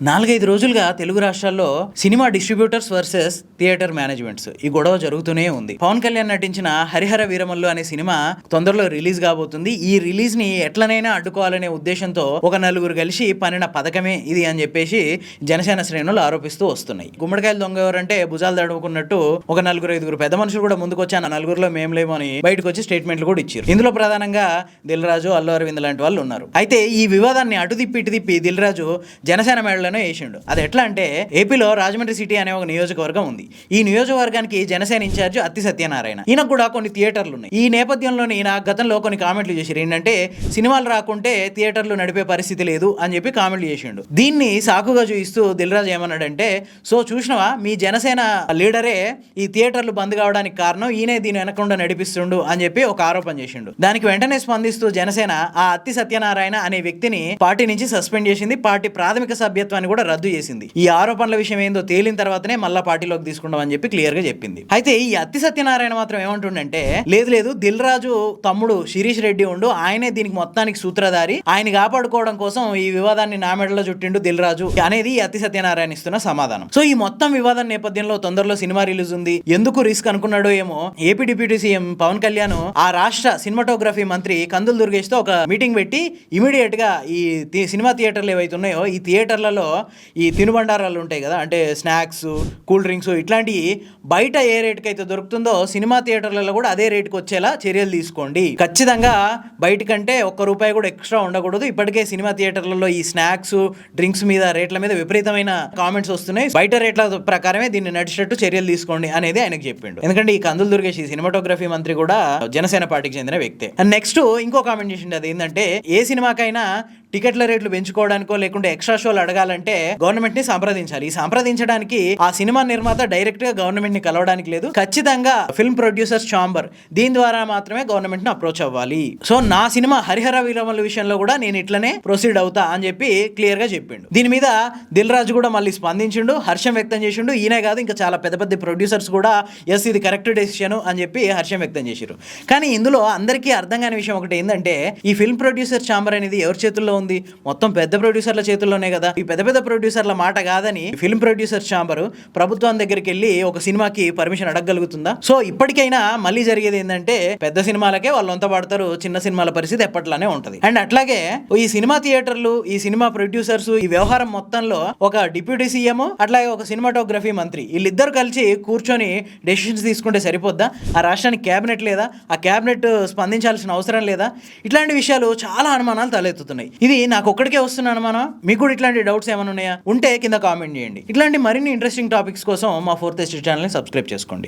నాలుగైదు రోజులుగా తెలుగు రాష్ట్రాల్లో cinema distributors versus theatre managements ఈ గొడవ జరుగుతూనే ఉంది. పవన్ కళ్యాణ్ నటించిన హరిహర వీరమల్లు అనే సినిమా తొందరలో రిలీజ్ కాబోతుంది. ఈ రిలీజ్ని ఎట్లనైనా అడ్డుకోవాలనే ఉద్దేశంతో ఒక నలుగురు కలిసి పనిన పథకమే ఇది అని చెప్పేసి జనసేన శ్రేణులు ఆరోపిస్తూ వస్తున్నాయి. గుమ్మడికాయలు దొంగ ఎవరంటే భుజాలు తడుముకున్నట్టు ఒక నలుగురు ఐదుగురు పెద్ద మనుషులు కూడా ముందుకు ఆ నలుగురులో మేము లేమని బయటకు వచ్చి స్టేట్మెంట్లు కూడా ఇచ్చారు. ఇందులో ప్రధానంగా దిల్ రాజు అల్లు అరవింద్ లాంటి వాళ్ళు ఉన్నారు. అయితే ఈ వివాదాన్ని అటు తిప్పి ఇటు తిప్పి దిల్ రాజు జనసేన మేడలోనే వేసిండు. అది ఎట్లా అంటే ఏపీలో రాజమండ్రి సిటీ అనే ఒక నియోజకవర్గం ఉంది. ఈ నియోజకవర్గానికి జనసేన ఇన్ఛార్జ్ అత్తి సత్యనారాయణ. ఈయనకు కూడా కొన్ని థియేటర్లు ఉన్నాయి ఈ నేపథ్యంలోనే ఈయన గతంలో కొన్ని కామెంట్లు చేశారు. ఏంటంటే సినిమాలు రాకుంటే థియేటర్లు నడిపే పరిస్థితి లేదు అని చెప్పి కామెంట్లు చేసిండు. దీన్ని సాకుగా చూపిస్తూ దిల్రాజు ఏమన్నాడంటే సో చూసినవా మీ జనసేన లీడరే ఈ థియేటర్లు బంద్ కావడానికి కారణం ఈయనే దీని వెనకుండా నడిపిస్తుండు అని చెప్పి ఒక ఆరోపణ చేసిండు. దానికి వెంటనే స్పందిస్తూ జనసేన ఆ అత్తి సత్యనారాయణ అనే వ్యక్తిని పార్టీ నుంచి సస్పెండ్ చేసింది. పార్టీ ప్రాథమిక సభ్యత్వం సభ్యత్వాన్ని కూడా రద్దు చేసింది. ఈ ఆరోపణల విషయం ఏందో తేలిన తర్వాతనే మళ్ళా పార్టీలోకి తీసుకుంటాం అని చెప్పి క్లియర్గా చెప్పింది. అయితే ఈ అత్తి సత్యనారాయణ మాత్రం ఏమంటుండంటే లేదు లేదు దిల్ రాజు తమ్ముడు శిరీష్ రెడ్డి ఉండు ఆయనే దీనికి మొత్తానికి సూత్రధారి ఆయన కాపాడుకోవడం కోసం ఈ వివాదాన్ని నా మెడలో చుట్టిండు దిల్ రాజు అనేది ఈ సత్యనారాయణ ఇస్తున్న సమాధానం. సో ఈ మొత్తం వివాదం నేపథ్యంలో తొందరలో సినిమా రిలీజ్ ఉంది. ఎందుకు రిస్క్ అనుకున్నాడో ఏమో AP deputy CM Pawan Kalyan ఆ రాష్ట్ర సినిమాటోగ్రఫీ మంత్రి కందులు దుర్గేష్తో ఒక మీటింగ్ పెట్టి ఇమీడియట్గా ఈ సినిమా థియేటర్లు ఏవైతే ఉన్నాయో ఈ థియేటర్లలో ఈ తినుబండారాలు ఉంటాయి కదా అంటే స్నాక్స్ కూల్ డ్రింక్స్ ఇట్లాంటివి బయట ఏ రేటుకి అయితే దొరుకుతుందో సినిమా థియేటర్లలో కూడా అదే రేటుకి వచ్చేలా చర్యలు తీసుకోండి. ఖచ్చితంగా బయట కంటే ఒక్క రూపాయి కూడా ఎక్స్ట్రా ఉండకూడదు. ఇప్పటికే సినిమా థియేటర్లలో ఈ స్నాక్స్ డ్రింక్స్ మీద రేట్ల మీద విపరీతమైన కామెంట్స్ వస్తున్నాయి. బయట రేట్ల ప్రకారమే దీన్ని నడిచేటట్టు చర్యలు తీసుకోండి అనేది ఆయనకు చెప్పిండు. ఎందుకంటే ఈ కందులు దుర్గేష్ ఈ సినిమాటోగ్రఫీ మంత్రి కూడా జనసేన పార్టీకి చెందిన వ్యక్తే. అండ్ నెక్స్ట్ ఇంకో కామెంట్ చేసిండు అది ఏంటంటే ఏ సినిమాకైనా టికెట్ల రేట్లు పెంచుకోవడానికో లేకుంటే ఎక్స్ట్రా షోలు అడగాలంటే గవర్నమెంట్ని సంప్రదించాలి. ఈ సంప్రదించడానికి ఆ సినిమా నిర్మాత డైరెక్ట్గా గవర్నమెంట్ని కలవడానికి లేదు. ఖచ్చితంగా ఫిల్మ్ ప్రొడ్యూసర్స్ ఛాంబర్. దీని ద్వారా మాత్రమే గవర్నమెంట్ని అప్రోచ్ అవ్వాలి. సో నా సినిమా హరిహర విరమల విషయంలో కూడా నేను ఇట్లనే ప్రొసీడ్ అవుతా అని చెప్పి క్లియర్గా చెప్పిండు. దీని మీద దిల్ రాజు కూడా మళ్ళీ స్పందించిండు హర్షం వ్యక్తం చేసిండు. ఈయనే కాదు ఇంకా చాలా పెద్ద పెద్ద ప్రొడ్యూసర్స్ కూడా ఎస్ ఇది కరెక్ట్ డెసిషన్ అని చెప్పి హర్షం వ్యక్తం చేశారు కానీ ఇందులో అందరికీ అర్థం కాని విషయం ఒకటి ఏంటంటే ఈ ఫిల్మ్ ప్రొడ్యూసర్ ఛాంబర్ అనేది ఎవరి చేతుల్లో ఉంది మొత్తం పెద్ద ప్రొడ్యూసర్ల చేతుల్లోనే కదా. ఈ పెద్ద పెద్ద ప్రొడ్యూసర్ల మాట కాదని ఫిల్మ్ ప్రొడ్యూసర్ ఛాంబర్ ప్రభుత్వం దగ్గరికి వెళ్ళి ఒక సినిమాకి పర్మిషన్ అడగగలుగుతుందా? సో ఇప్పటికైనా మళ్ళీ జరిగేది ఏంటంటే పెద్ద సినిమాలకే వాళ్ళు వంత పడతారు. చిన్న సినిమాల పరిస్థితి ఎప్పట్లానే ఉంటుంది. అండ్ అట్లాగే ఈ సినిమా థియేటర్లు ఈ సినిమా ప్రొడ్యూసర్స్ ఈ వ్యవహారం మొత్తంలో ఒక డిప్యూటీ సీఎం అట్లాగే ఒక సినిమాటోగ్రఫీ మంత్రి వీళ్ళిద్దరు కలిసి కూర్చొని డెసిషన్స్ తీసుకుంటే సరిపోద్దా? ఆ రాష్ట్రానికి క్యాబినెట్ లేదా? ఆ క్యాబినెట్ స్పందించాల్సిన అవసరం లేదా? ఇట్లాంటి విషయాలు చాలా అనుమానాలు తలెత్తుతున్నాయి. ఇది నాకు ఒక్కడికే వస్తున్న అనుమానం మీకు కూడా ఇట్లాంటి డౌట్స్ ఏమైనా ఉన్నాయా? ఉంటే కింద కామెంట్ చేయండి. ఇట్లాంటి మరిన్ని ఇంట్రెస్టింగ్ టాపిక్స్ కోసం మా ఫోర్త్ ఎస్టీ ఛానల్ని సబ్స్క్రైబ్ చేసుకోండి.